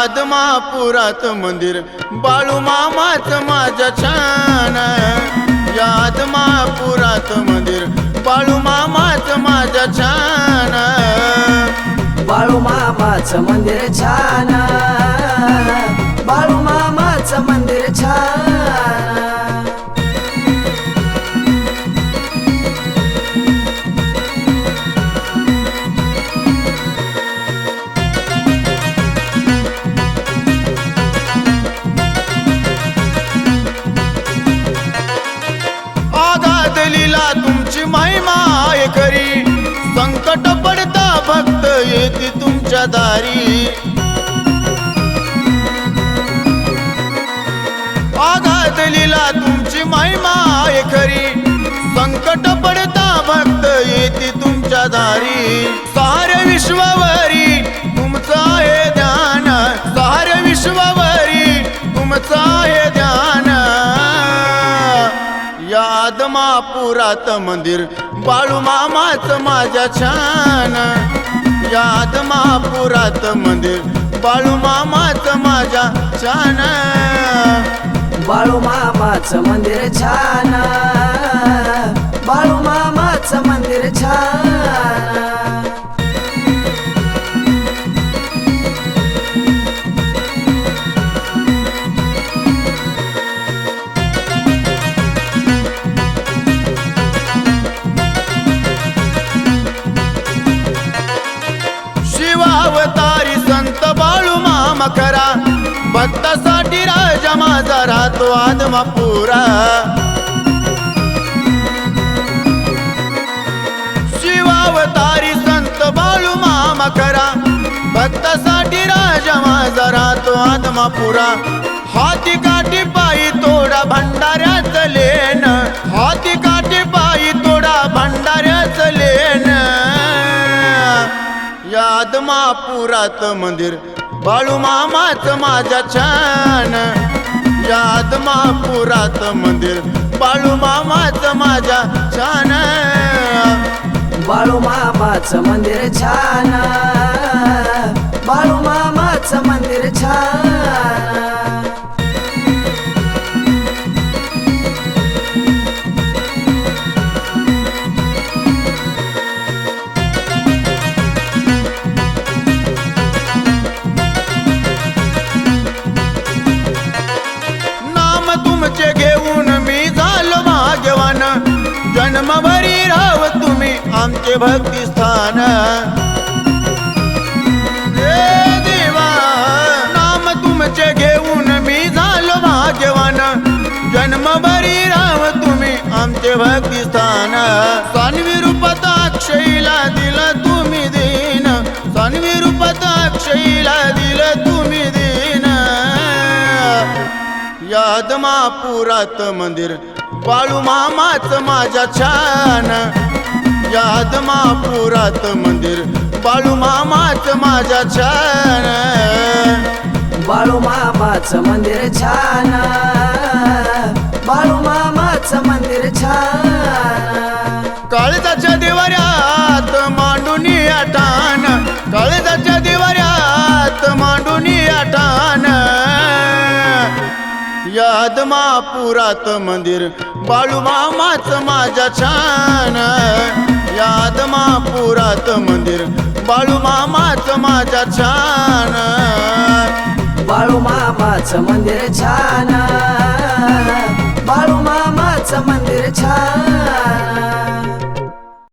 आदमापुरात मंदिर बाळू मामाच माझ्या छान. या आदमापुरात मंदिर बाळू मामाच माझ्या छान. बाळू मामाच मंदिर छान. संकट पडता भक्त येते तुमच्या दारी. आघात लिला तुमची महिमा आहे खरी. संकट पडता भक्त येते तुमच्या दारी. सार विश्वावरी पुरात मंदिर. बाळू मामाच माझ्या छान. या आदमापुरात मंदिर. बाळू मामाच माझ्या छान. बाळू मामाच मंदिर छान. बाळू मामाच मंदिर छान. अवतारी संत बाळू मामा खरा भक्तासाठी राजा माझा राहतो आदमापुरा. शिवावतारी संत बाळू मामा खरा भक्तासाठी राजा माझा राहतो आदमापुरा. हाती काठी पायी तोडा भंडाऱ्याच लेन आदमापुरात मंदिर. बाळू मामाच माझ्या छान. या आदमापुरात मंदिर. बाळू मामाच माझ्या छान. बाळू मामाच मंदिर छान. बाळू मामाच मंदिर छान. जन्मभरी राव तुम्ही आमचे भक्ती स्थान. देवा नाम तुमचे घेऊन मी झालो भाग्यवान. जन्मभरी राव तुम्ही आमचे भक्ती स्थान. सानवी रूपात अक्षयीला दिलं तुम्ही दिन. सानवी रूपात अक्षयीला दिलं तुम्ही देन. यादमापुरात मंदिर बाळू मामाच माझ्या छान. यादमापुरात मंदिर बाळू मामाच माझ्या छान. बाळू मामाच मंदिर छान. बाळू यादमापुरात मंदिर बाळू मामाच माझ्या छान. यादमापुरात मंदिर बाळू मामाच माझ्या छान. बाळू मामाचं मंदिर छान. बाळू मामाचं मंदिर छान.